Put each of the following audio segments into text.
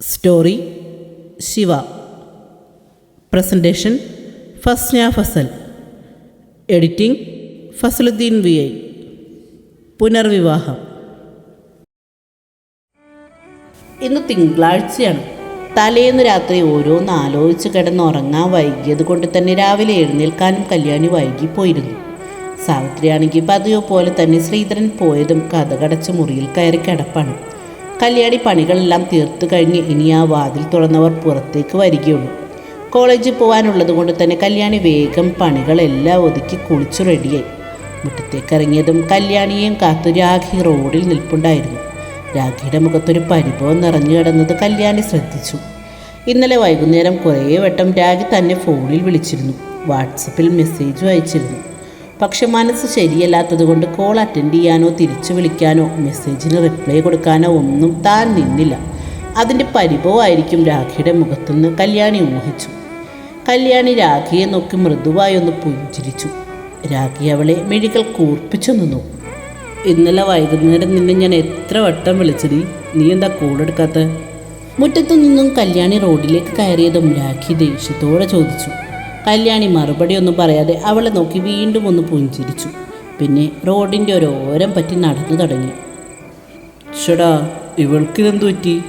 Story Shiva presentation Fasna Fasal editing Fasaluddin V I പുനർവിവാഹം ഇന്ന് തിങ്കളാഴ്ചയാണ്. തലേന്ന് രാത്രി ഓരോന്ന് ആലോചിച്ച് കിടന്നുറങ്ങാൻ വൈകിയത് കൊണ്ട് തന്നെ രാവിലെ എഴുന്നേൽക്കാനും കല്യാണി വൈകിപ്പോയിരുന്നു. സാവിത്രിയാണെങ്കിൽ പതിവ് പോലെ തന്നെ ശ്രീധരൻ പോയതും കഥകടച്ച് മുറിയിൽ കയറി കിടപ്പാണ്. കല്യാണി പണികളെല്ലാം തീർത്തു കഴിഞ്ഞ് ഇനി ആ വാതിൽ തുറന്നവർ പുറത്തേക്ക് വരികയുള്ളൂ. കോളേജിൽ പോകാനുള്ളത് കൊണ്ട് തന്നെ കല്യാണി വേഗം പണികളെല്ലാം ഒതുക്കി കുളിച്ചു റെഡിയായി. മുറ്റത്തേക്കിറങ്ങിയതും കല്യാണിയെയും കാത്തു രാഖി റോഡിൽ നിൽപ്പുണ്ടായിരുന്നു. രാഖിയുടെ മുഖത്തൊരു പരിഭവം നിറഞ്ഞു കിടന്നത് കല്യാണി ശ്രദ്ധിച്ചു. ഇന്നലെ വൈകുന്നേരം കുറേ വട്ടം രാഖി തന്നെ ഫോണിൽ വിളിച്ചിരുന്നു. വാട്സപ്പിൽ മെസ്സേജും അയച്ചിരുന്നു. പക്ഷെ മനസ്സ് ശരിയല്ലാത്തതുകൊണ്ട് കോൾ അറ്റൻഡ് ചെയ്യാനോ തിരിച്ചു വിളിക്കാനോ മെസ്സേജിന് റിപ്ലൈ കൊടുക്കാനോ ഒന്നും താൻ നിന്നില്ല. അതിന്റെ പരിഭവമായിരിക്കും രാഖിയുടെ മുഖത്തുനിന്ന് കല്യാണി ഊഹിച്ചു. കല്യാണി രാഖിയെ നോക്കി മൃദുവായി ഒന്ന് പുഞ്ചിരിച്ചു. രാഖി അവളെ മിഴികൾ കൂർപ്പിച്ചു നിന്നു. ഇന്നലെ വൈകുന്നേരം നിന്നെ ഞാൻ എത്ര വട്ടം വിളിച്ചത് നീ എന്താ കൂടെടുക്കാത്ത മുറ്റത്തു നിന്നും കല്യാണി റോഡിലേക്ക് കയറിയതും രാഖി ദേഷ്യത്തോടെ ചോദിച്ചു. കല്യാണി മറുപടി ഒന്നും പറയാതെ അവളെ നോക്കി വീണ്ടും ഒന്ന് പുഞ്ചിരിച്ചു. പിന്നെ റോഡിന്റെ ഒരു ഓരം പറ്റി നടന്നു തുടങ്ങി. ഷടാ ഇവൾക്കിതെന്തു പറ്റി?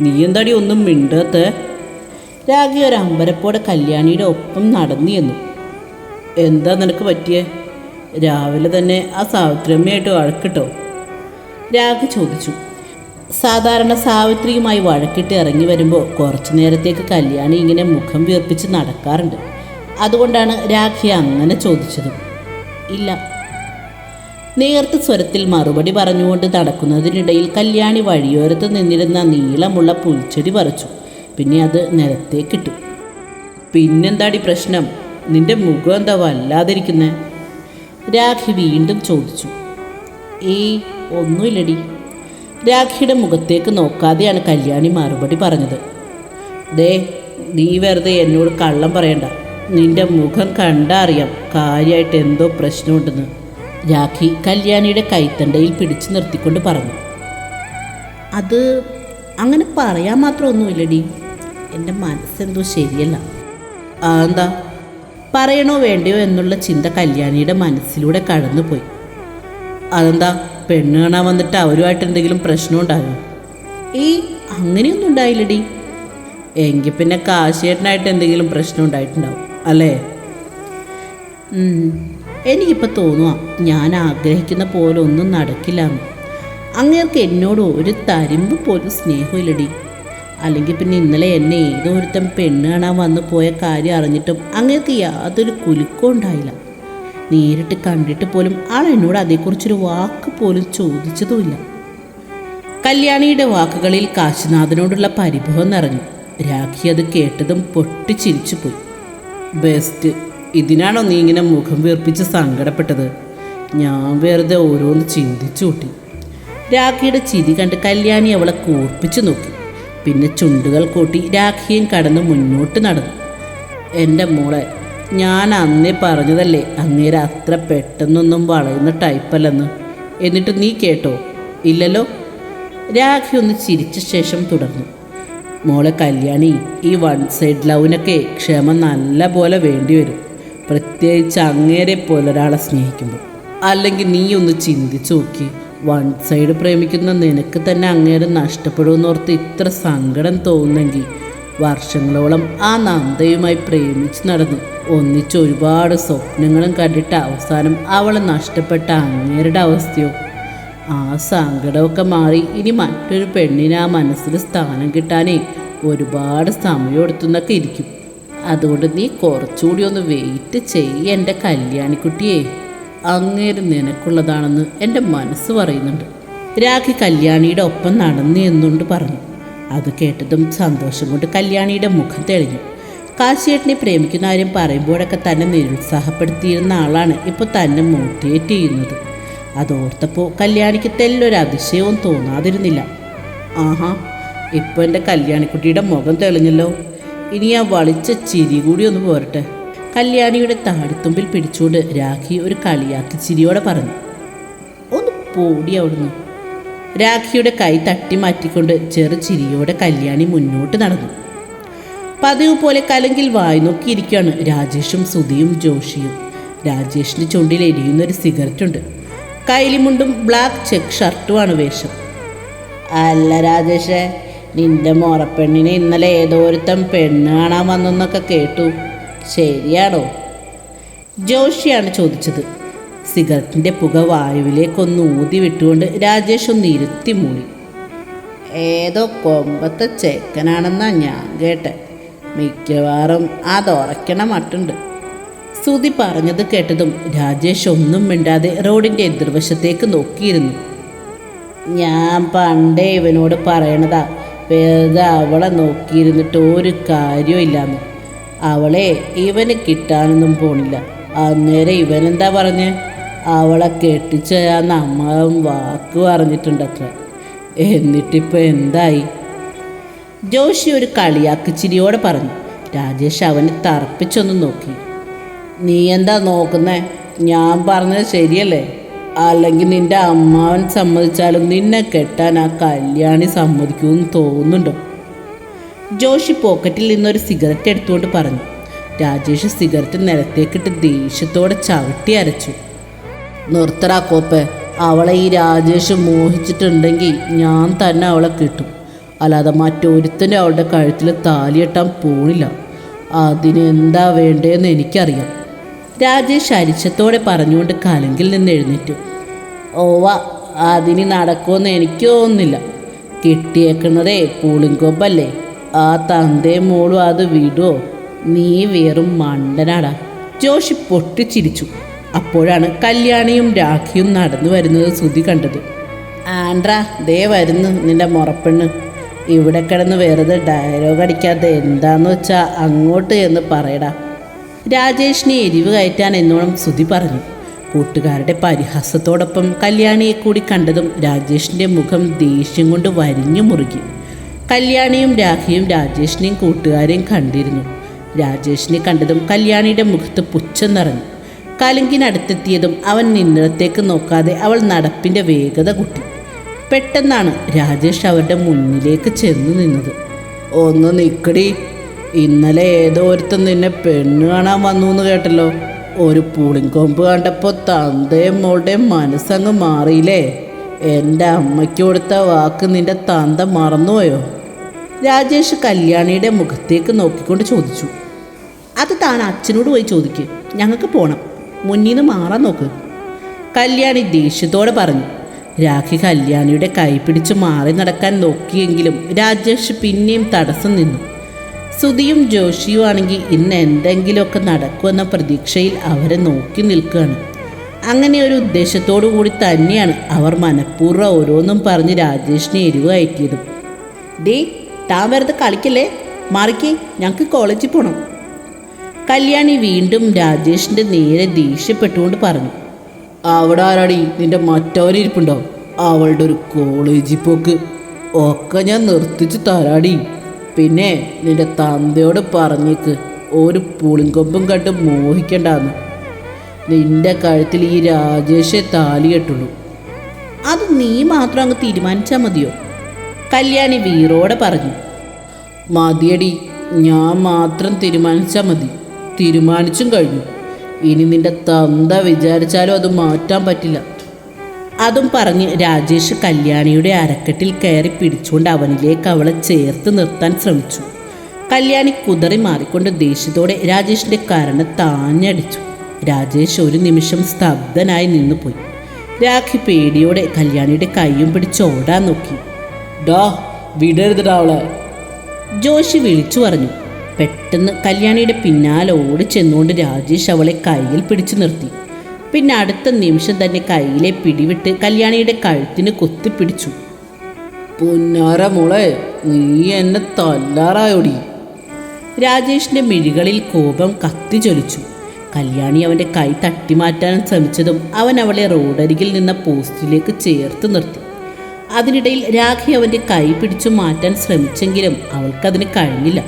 നീ എന്താടി ഒന്നും മിണ്ടാത്ത? രാഗി ഒരു അമ്പരപ്പോടെ കല്യാണിയുടെ ഒപ്പം നടന്നു എന്നു എന്താ നിനക്ക് പറ്റിയേ? രാവിലെ തന്നെ ആ സാവിത്രിയമ്മയായിട്ട് വഴക്കിട്ടോ? രാഗി ചോദിച്ചു. സാധാരണ സാവിത്രിയുമായി വഴക്കിട്ട് ഇറങ്ങി വരുമ്പോൾ കുറച്ചു നേരത്തേക്ക് കല്യാണി ഇങ്ങനെ മുഖം വീർപ്പിച്ച് നടക്കാറുണ്ട്. അതുകൊണ്ടാണ് രാഖി അങ്ങനെ ചോദിച്ചത്. ഇല്ല. നേർത്ത സ്വരത്തിൽ മറുപടി പറഞ്ഞുകൊണ്ട് നടക്കുന്നതിനിടയിൽ കല്യാണി വഴിയോരത്ത് നിന്നിരുന്ന നീളമുള്ള പുൽച്ചെടി പറിച്ചു. പിന്നെ അത് നിലത്തേക്കിട്ടു. പിന്നെന്താടി പ്രശ്നം? നിന്റെ മുഖം എന്താ വല്ലാതിരിക്കുന്നത് രാഖി വീണ്ടും ചോദിച്ചു. ഏയ് ഒന്നുമില്ലടി. രാഖിയുടെ മുഖത്തേക്ക് നോക്കാതെയാണ് കല്യാണി മറുപടി പറഞ്ഞത്. ദേ നീ വെറുതെ എന്നോട് കള്ളം പറയണ്ട. നിന്റെ മുഖം കണ്ടറിയാം കാര്യമായിട്ട് എന്തോ പ്രശ്നമുണ്ടെന്ന്. രാഖി കല്യാണിയുടെ കൈത്തണ്ടയിൽ പിടിച്ചു നിർത്തിക്കൊണ്ട് പറഞ്ഞു. അത് അങ്ങനെ പറയാൻ മാത്രം ഒന്നുമില്ലടി എന്റെ മനസ്സെന്തോ ശരിയല്ല. എന്താ? പറയണോ വേണ്ടയോ എന്നുള്ള ചിന്ത കല്യാണിയുടെ മനസ്സിലൂടെ കടന്നുപോയി. അതെന്താ? പെണ്ണ് കാണാൻ വന്നിട്ട് അവരുമായിട്ട് എന്തെങ്കിലും പ്രശ്നം ഉണ്ടാകും ഏയ് അങ്ങനെയൊന്നും ഉണ്ടായില്ലടി. എങ്കിൽ പിന്നെ കാശേട്ടനായിട്ട് എന്തെങ്കിലും പ്രശ്നം ഉണ്ടായിട്ടുണ്ടാവും. അല്ലേ? എനിക്കിപ്പോൾ തോന്നുക ഞാൻ ആഗ്രഹിക്കുന്ന പോലെ ഒന്നും നടക്കില്ല അങ്ങേർക്ക് എന്നോട് ഒരു തരിമ്പ് പോലും സ്നേഹമില്ലടി. അല്ലെങ്കിൽ പിന്നെ ഇന്നലെ എന്നെ ഏതോ ഒരുത്തൻ പെണ്ണ് കാണാൻ വന്നു പോയ കാര്യം അറിഞ്ഞിട്ടും അങ്ങേർക്ക് യാതൊരു കുലുക്കവും ഉണ്ടായില്ല. നേരിട്ട് കണ്ടിട്ട് പോലും ആൾ എന്നോട് അതേക്കുറിച്ചൊരു വാക്ക് പോലും ചോദിച്ചതുമില്ല. കല്യാണിയുടെ വാക്കുകളിൽ കാശിനാഥനോടുള്ള പരിഭവം നിറഞ്ഞു. രാഖി അത് കേട്ടതും പൊട്ടിച്ചിരിച്ചു പോയി ബെസ്റ്റ്. ഇതിനാണോ നീ ഇങ്ങനെ മുഖം വീർപ്പിച്ച് സങ്കടപ്പെട്ടത്? ഞാൻ വെറുതെ ഓരോന്ന് ചിന്തിച്ചു കൂട്ടി. രാഖിയുടെ ചിരി കണ്ട് കല്യാണി അവളെ കൂർപ്പിച്ചു നോക്കി. പിന്നെ ചുണ്ടുകൾ കൂട്ടി രാഖിയും കടന്ന് മുന്നോട്ട് നടന്നു. എന്റെ മോളെ ഞാൻ അന്നേ പറഞ്ഞതല്ലേ അങ്ങേരെ അത്ര പെട്ടെന്നൊന്നും വളയുന്ന ടൈപ്പല്ലെന്ന്? എന്നിട്ട് നീ കേട്ടോ? ഇല്ലല്ലോ? രാഖി ഒന്ന് ചിരിച്ച ശേഷം തുടർന്നു. മോളെ കല്യാണി ഈ വൺ സൈഡ് ലവിനൊക്കെ ക്ഷമ നല്ല പോലെ വേണ്ടി വരും പ്രത്യേകിച്ച് അങ്ങേരെ പോലെ ഒരാളെ സ്നേഹിക്കുമ്പോൾ അല്ലെങ്കിൽ നീ ഒന്ന് ചിന്തിച്ചു നോക്കി വൺ സൈഡ് പ്രേമിക്കുന്ന നിനക്ക് തന്നെ അങ്ങേരെ നഷ്ടപ്പെടുമെന്നോർത്ത് ഇത്ര സങ്കടം തോന്നുന്നെങ്കിൽ വർഷങ്ങളോളം ആ നന്ദയുമായി പ്രേമിച്ച് നടന്നു ഒന്നിച്ച് ഒരുപാട് സ്വപ്നങ്ങളും കണ്ടിട്ട് അവസാനം അവളെ നഷ്ടപ്പെട്ട അങ്ങേരുടെ അവസ്ഥയോ ആ സങ്കടമൊക്കെ മാറി. ഇനി മറ്റൊരു പെണ്ണിന് ആ മനസ്സിൽ സ്ഥാനം കിട്ടാനേ ഒരുപാട് സമയം എടുത്തുന്നൊക്കെ ഇരിക്കും. അതുകൊണ്ട് നീ കുറച്ചുകൂടി ഒന്ന് വെയിറ്റ് ചെയ്യ എന്റെ കല്യാണിക്കുട്ടിയെ. അങ്ങേര് നിനക്കുള്ളതാണെന്ന് എന്റെ മനസ്സ് പറയുന്നുണ്ട്. രാഖി കല്യാണിയുടെ ഒപ്പം നടന്നു എന്നുകൊണ്ട് പറഞ്ഞു. അത് കേട്ടതും സന്തോഷം കൊണ്ട് കല്യാണിയുടെ മുഖം തെളിഞ്ഞു. കാശിയേട്ടനെ പ്രേമിക്കുന്ന ആരും പറയുമ്പോഴൊക്കെ തന്നെ നിരുത്സാഹപ്പെടുത്തിയിരുന്ന ആളാണ് ഇപ്പോൾ തന്നെ മോട്ടിവേറ്റ് ചെയ്യുന്നത്. അതോർത്തപ്പോൾ കല്യാണിക്ക് തെല്ലൊരു അതിശയവും തോന്നാതിരുന്നില്ല. ആഹാ ഇപ്പോൾ എന്റെ കല്യാണിക്കുട്ടിയുടെ മുഖം തെളിഞ്ഞല്ലോ. ഇനി ആ വളിച്ച ചിരി കൂടി ഒന്ന് പോരട്ടെ. കല്യാണിയുടെ താടിത്തുമ്പിൽ പിടിച്ചുകൊണ്ട് രാഖി ഒരു കളിയാക്കി ചിരിയോടെ പറഞ്ഞു. ഒന്ന് പോടി അവിടുന്ന്. രാഖിയുടെ കൈ തട്ടി മാറ്റിക്കൊണ്ട് ചെറു ചിരിയോടെ കല്യാണി മുന്നോട്ട് നടന്നു. പതിവ് പോലെ കലങ്കിൽ വായി നോക്കിയിരിക്കുകയാണ് രാജേഷും സുധിയും ജോഷിയും. രാജേഷിന്റെ ചുണ്ടിൽ എരിയുന്ന ഒരു സിഗരറ്റ് ഉണ്ട് കൈലിമുണ്ടും ബ്ലാക്ക് ചെക്ക് ഷർട്ടുമാണ് വേഷം. അല്ല രാജേഷേ നിന്റെ മോറപ്പെണ്ണിനെ ഇന്നലെ ഏതോരുത്തം പെണ്ണ് കാണാൻ വന്നെന്നൊക്കെ കേട്ടു. ശരിയാണോ? ജോഷിയാണ് ചോദിച്ചത്. സിഗരറ്റിന്റെ പുക വായുവിലേക്കൊന്ന് ഊതി വിട്ടുകൊണ്ട് രാജേഷ് ഒന്ന് ഇരുത്തി മൂടി. ഏതോ കൊമ്പത്തെ ചെക്കനാണെന്നാ ഞാൻ കേട്ടെ. മിക്കവാറും അതുറയ്ക്കണ മട്ടുണ്ട്. സുതി പറഞ്ഞത് കേട്ടതും രാജേഷ് ഒന്നും മിണ്ടാതെ റോഡിന്റെ എതിർവശത്തേക്ക് നോക്കിയിരുന്നു. ഞാൻ പണ്ടേ ഇവനോട് പറയണതാ വെറുതെ അവളെ നോക്കിയിരുന്നിട്ട് ഒരു കാര്യമില്ലാന്ന് അവളെ ഇവന് കിട്ടാനൊന്നും പോണില്ല. അന്നേരം ഇവനെന്താ പറഞ്ഞ്? അവളെ കെട്ടിച്ചയാന്ന് അമ്മാവും വാക്ക് പറഞ്ഞിട്ടുണ്ടത്ര. എന്നിട്ടിപ്പോൾ എന്തായി? ജോഷി ഒരു കളിയാക്കി ചിരിയോടെ പറഞ്ഞു. രാജേഷ് അവനെ തറപ്പിച്ചൊന്ന് നോക്കി. നീ എന്താ നോക്കുന്നേ? ഞാൻ പറഞ്ഞത് ശരിയല്ലേ? അല്ലെങ്കിൽ നിന്റെ അമ്മാവൻ സമ്മതിച്ചാലും നിന്നെ കെട്ടാൻ ആ കല്യാണി സമ്മതിക്കുമെന്ന് തോന്നുന്നുണ്ടോ? ജോഷി പോക്കറ്റിൽ നിന്നൊരു സിഗരറ്റ് എടുത്തുകൊണ്ട് പറഞ്ഞു. രാജേഷ് സിഗരറ്റ് നിലത്തേക്കിട്ട് ദേഷ്യത്തോടെ ചവിട്ടി അരച്ചു. നിർത്തടാ കോപ്പെ അവളെ ഈ രാജേഷ് മോഹിച്ചിട്ടുണ്ടെങ്കിൽ ഞാൻ തന്നെ അവളെ കിട്ടും. അല്ലാതെ മറ്റൊരുത്തന്റെ അവളുടെ കഴുത്തിൽ താലിയെട്ടാൻ പോണില്ല. അതിനെന്താ വേണ്ടതെന്ന് എനിക്കറിയാം. രാജേഷ് അരിച്ചത്തോടെ പറഞ്ഞുകൊണ്ട് കലങ്കിൽ നിന്ന് എഴുന്നേറ്റു. ഓവ അതിന് നടക്കുമെന്ന് എനിക്ക് തോന്നുന്നില്ല. കിട്ടിയേക്കണതേ പൂളിങ്കൊമ്പല്ലേ ആ തന്തയും മോളും അത് വിടുവോ? നീ വേറും മണ്ടനാടാ. ജോഷി പൊട്ടിച്ചിരിച്ചു. അപ്പോഴാണ് കല്യാണിയും രാഖിയും നടന്നു വരുന്നത് ശ്രുതി കണ്ടത്. ആൻഡ്രാ ദേ വരുന്നു നിന്റെ മുറപ്പെണ്ണ്. ഇവിടെ കിടന്ന് വെറുതെ ഡയലോഗ് അടിക്കാതെ എന്താന്ന് വെച്ചാ അങ്ങോട്ട് എന്ന് പറയടാ. രാജേഷിനെ എരിവ് കയറ്റാൻ എന്നോണം ശ്രുതി പറഞ്ഞു. കൂട്ടുകാരുടെ പരിഹാസത്തോടൊപ്പം കല്യാണിയെ കൂടി കണ്ടതും രാജേഷിന്റെ മുഖം ദേഷ്യം കൊണ്ട് വരിഞ്ഞു മുറുകി. കല്യാണിയും രാഖിയും രാജേഷിനെയും കൂട്ടുകാരെയും കണ്ടിരുന്നു. രാജേഷിനെ കണ്ടതും കല്യാണിയുടെ മുഖത്ത് പുച്ഛം നിറഞ്ഞു. കലുങ്കിനടുത്തെത്തിയതും അവൻ നിന്നിടത്തേക്ക് നോക്കാതെ അവൾ നടപ്പിന്റെ വേഗത കൂട്ടി. പെട്ടെന്നാണ് രാജേഷ് അവരുടെ മുന്നിലേക്ക് ചെന്നു നിന്നത്. ഒന്ന് നിക്കടി. ഇന്നലെ ഏതോ ഒരുത്തൻ നിന്നെ പെണ്ണ് കാണാൻ വന്നു എന്ന് കേട്ടല്ലോ. ഒരു പുളിങ്കൊമ്പ് കണ്ടപ്പോൾ തന്തയും മോളുടെയും മനസ്സങ്ങ് മാറിയില്ലേ? എന്റെ അമ്മയ്ക്ക് കൊടുത്ത വാക്ക് നിന്റെ തന്ത മറന്നുപോയോ? രാജേഷ് കല്യാണിയുടെ മുഖത്തേക്ക് നോക്കിക്കൊണ്ട് ചോദിച്ചു. അത് താൻ അച്ഛനോട് പോയി ചോദിക്ക്. ഞങ്ങൾക്ക് പോണം. മുന്നിൽ നിന്ന് മാറാൻ നോക്ക്. കല്യാണി ദേഷ്യത്തോടെ പറഞ്ഞു. രാഖി കല്യാണിയുടെ കൈ പിടിച്ച് മാറി നടക്കാൻ നോക്കിയെങ്കിലും രാജേഷ് പിന്നെയും തടസ്സം നിന്നു. സുധിയും ജോഷിയും ആണെങ്കിൽ ഇന്ന് എന്തെങ്കിലുമൊക്കെ നടക്കുമെന്ന പ്രതീക്ഷയിൽ അവരെ നോക്കി നിൽക്കുകയാണ്. അങ്ങനെ ഒരു ഉദ്ദേശത്തോടു കൂടി തന്നെയാണ് അവർ മനഃപൂർവം ഓരോന്നും പറഞ്ഞ് രാജേഷിനെ എരിവ് അയറ്റിയതും ഡേ താൻ വെറുതെ കളിക്കല്ലേ? മാറിക്കേ ഞങ്ങൾക്ക് കോളേജിൽ പോകണം കല്യാണി വീണ്ടും രാജേഷിന്റെ നേരെ ദേഷ്യപ്പെട്ടുകൊണ്ട് പറഞ്ഞു. അവിടെ ആരാടി? നിന്റെ മറ്റവരിപ്പുണ്ടോ അവളുടെ ഒരു കോളേജിൽ പോക്ക്. ഒക്കെ ഞാൻ നിർത്തിച്ച് തരാടി. പിന്നെ നിന്റെ തന്തയോട് പറഞ്ഞേക്ക്. ഒരു പുളിങ്കൊമ്പും കണ്ട് മോഹിക്കണ്ടെന്ന്. നിന്റെ കഴുത്തിൽ ഈ രാജേഷെ താലി കെട്ടുള്ളൂ. അത് നീ മാത്രം അങ്ങ് തീരുമാനിച്ചാൽ മതിയോ? കല്യാണി വീറോടെ പറഞ്ഞു. മതിയടി ഞാൻ മാത്രം തീരുമാനിച്ചാൽ മതി. തീരുമാനിച്ചും കഴിഞ്ഞു. ഇനി നിന്റെ തന്ത വിചാരിച്ചാലും അത് മാറ്റാൻ പറ്റില്ല. അതും പറഞ്ഞ് രാജേഷ് കല്യാണിയുടെ അരക്കെട്ടിൽ കയറി പിടിച്ചുകൊണ്ട് അവനിലേക്ക് അവളെ ചേർത്ത് നിർത്താൻ ശ്രമിച്ചു. കല്യാണി കുതറി മാറിക്കൊണ്ട് ദേഷ്യത്തോടെ രാജേഷിന്റെ കരണ താഞ്ഞടിച്ചു. രാജേഷ് ഒരു നിമിഷം സ്തബ്ധനായി നിന്നുപോയി രാഖി പേടിയോടെ കല്യാണിയുടെ കൈയും പിടിച്ച് ഓടാൻ നോക്കി. ഡോ വിടരുതടാ അവളെ. ജോഷി വിളിച്ചു പറഞ്ഞു. പെട്ടെന്ന് കല്യാണിയുടെ പിന്നാലെ ഓടി ചെന്നുകൊണ്ട് രാജേഷ് അവളെ കയ്യിൽ പിടിച്ചു നിർത്തി. പിന്നെ അടുത്ത നിമിഷം തന്നെ കയ്യിലെ പിടിവിട്ട് കല്യാണിയുടെ കഴുത്തിന് കൊത്തിപ്പിടിച്ചു. പൊന്നാര മോളെ നീ എന്നെ തല്ലാറായോടി. രാജേഷിന്റെ മിഴികളിൽ കോപം കത്തി ജ്വലിച്ചു. കല്യാണി അവന്റെ കൈ തട്ടിമാറ്റാൻ ശ്രമിച്ചതും അവൻ അവളെ റോഡരികിൽ നിന്ന പോസ്റ്റിലേക്ക് ചേർത്ത് നിർത്തി. അതിനിടയിൽ രാഖി അവന്റെ കൈ പിടിച്ചു മാറ്റാൻ ശ്രമിച്ചെങ്കിലും അവൾക്കതിന് കഴിഞ്ഞില്ല.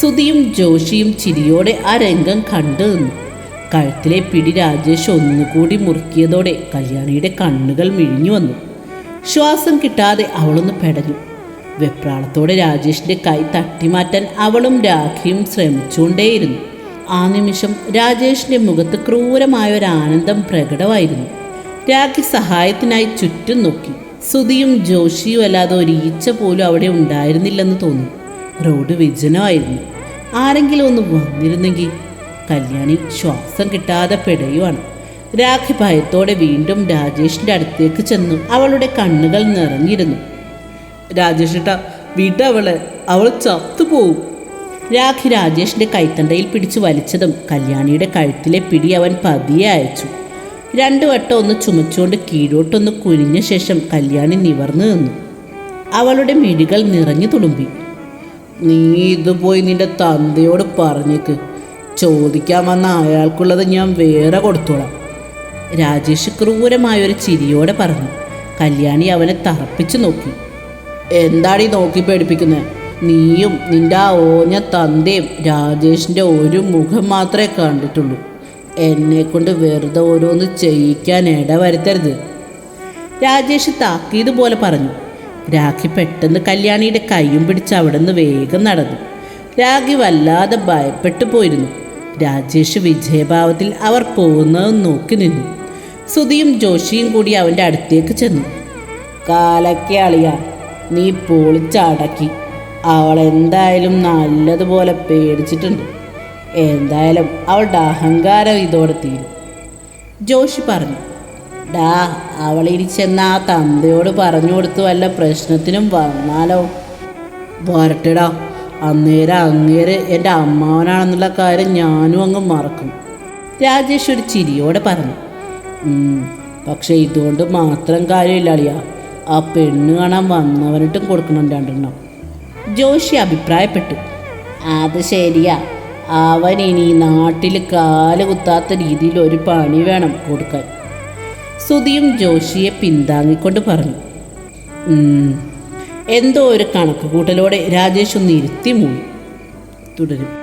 സുതിയും ജോഷിയും ചിരിയോടെ ആ രംഗം കണ്ടു നിന്നു. കഴുത്തിലെ പിടി രാജേഷ് ഒന്നുകൂടി മുറുക്കിയതോടെ കല്യാണിയുടെ കണ്ണുകൾ മിഴിഞ്ഞു വന്നു. ശ്വാസം കിട്ടാതെ അവളൊന്ന് പെടഞ്ഞു. വെപ്രാളത്തോടെ രാജേഷിന്റെ കൈ തട്ടിമാറ്റാൻ അവളും രാഖിയും ശ്രമിച്ചുകൊണ്ടേയിരുന്നു. ആ നിമിഷം രാജേഷിന്റെ മുഖത്ത് ക്രൂരമായ ഒരു ആനന്ദം പ്രകടമായിരുന്നു. രാഖി സഹായത്തിനായി ചുറ്റും നോക്കി. സുതിയും ജോഷിയും അല്ലാതെ ഒരു ഈച്ച പോലും അവിടെ ഉണ്ടായിരുന്നില്ലെന്ന് തോന്നി. റോഡ് വിജനമായിരുന്നു. ആരെങ്കിലും ഒന്ന് വന്നിരുന്നെങ്കിൽ കല്യാണി ശ്വാസം കിട്ടാതെ പിടയുവാണ്. രാഖി ഭയത്തോടെ വീണ്ടും രാജേഷിന്റെ അടുത്തേക്ക് ചെന്നു അവളുടെ കണ്ണുകൾ നിറഞ്ഞിരുന്നു. രാജേഷ് വീട്ട അവളെ. അവൾ ചത്തുപോവും രാഖി രാജേഷിന്റെ കൈത്തണ്ടയിൽ പിടിച്ചു വലിച്ചതും കല്യാണിയുടെ കഴുത്തിലെ പിടി അവൻ പതിയെ അയച്ചു. രണ്ടു വട്ടം ഒന്ന് ചുമച്ചുകൊണ്ട് കീഴോട്ടൊന്ന് കുനിഞ്ഞ ശേഷം കല്യാണി നിവർന്നു നിന്നു. അവളുടെ മിഴികൾ നിറഞ്ഞു തുളുമ്പി. നീ ഇതുപോയി നിന്റെ തന്തയോട് പറഞ്ഞേക്ക്. ചോദിക്കാൻ വന്ന അയാൾക്കുള്ളത് ഞാൻ വേറെ കൊടുത്തോളാം. രാജേഷ് ക്രൂരമായൊരു ചിരിയോടെ പറഞ്ഞു. കല്യാണി അവനെ തറപ്പിച്ചു നോക്കി. എന്താടി നോക്കി പേടിപ്പിക്കുന്നത് നീയും നിന്റെ ആ ഓഞ്ഞ തന്തയും രാജേഷിന്റെ ഒരു മുഖം മാത്രമേ കണ്ടിട്ടുള്ളൂ. എന്നെ കൊണ്ട് വെറുതെ ഓരോന്ന് ചെയ്യിക്കാൻ ഇട വരുത്തരുത് രാജേഷ് താക്കീത് പോലെ പറഞ്ഞു. രാഖി പെട്ടെന്ന് കല്യാണിയുടെ കൈയും പിടിച്ച് അവിടെ നിന്ന് വേഗം നടന്നു. രാഖി വല്ലാതെ ഭയപ്പെട്ടു പോയിരുന്നു. രാജേഷ് വിജയഭാവത്തിൽ അവർ പോകുന്നത് നോക്കി നിന്നു. സുധിയും ജോഷിയും കൂടി അവന്റെ അടുത്തേക്ക് ചെന്നു. കാലക്കെ അളിയ നീ പൊളിച്ചടക്കി. അവൾ എന്തായാലും നല്ലതുപോലെ പേടിച്ചിട്ടുണ്ട്. എന്തായാലും അവളുടെ അഹങ്കാരം ഇതോടെ തീരും. ജോഷി പറഞ്ഞു. ഡാ അവളിനി ചെന്ന ആ തന്തയോട് പറഞ്ഞു കൊടുത്ത് വല്ല പ്രശ്നത്തിനും വന്നാലോ? വരട്ടെടാ അന്നേരം അങ്ങേര് എന്റെ അമ്മാവനാണെന്നുള്ള കാര്യം ഞാനും അങ്ങ് മറക്കും. രാജേഷ് ഒരു ചിരിയോടെ പറഞ്ഞു "ഉം, പക്ഷെ ഇതുകൊണ്ട് മാത്രം കാര്യമില്ല അളിയ. ആ പെണ്ണ് കാണാൻ വന്നവനിട്ടും കൊടുക്കണം രണ്ടെണ്ണം. ജോഷി അഭിപ്രായപ്പെട്ടു അത് ശരിയാ. അവൻ ഇനി നാട്ടിൽ കാൽ കുത്താത്ത രീതിയിൽ ഒരു പണി വേണം കൊടുക്കാൻ. സുധിയും ജോഷിയെ പിന്താങ്ങിക്കൊണ്ട് പറഞ്ഞു. എന്തോ ഒരു കണക്ക് കൂട്ടലോടെ രാജേഷ് ഒന്ന് ഇരുത്തി മൂടി. തുടരും.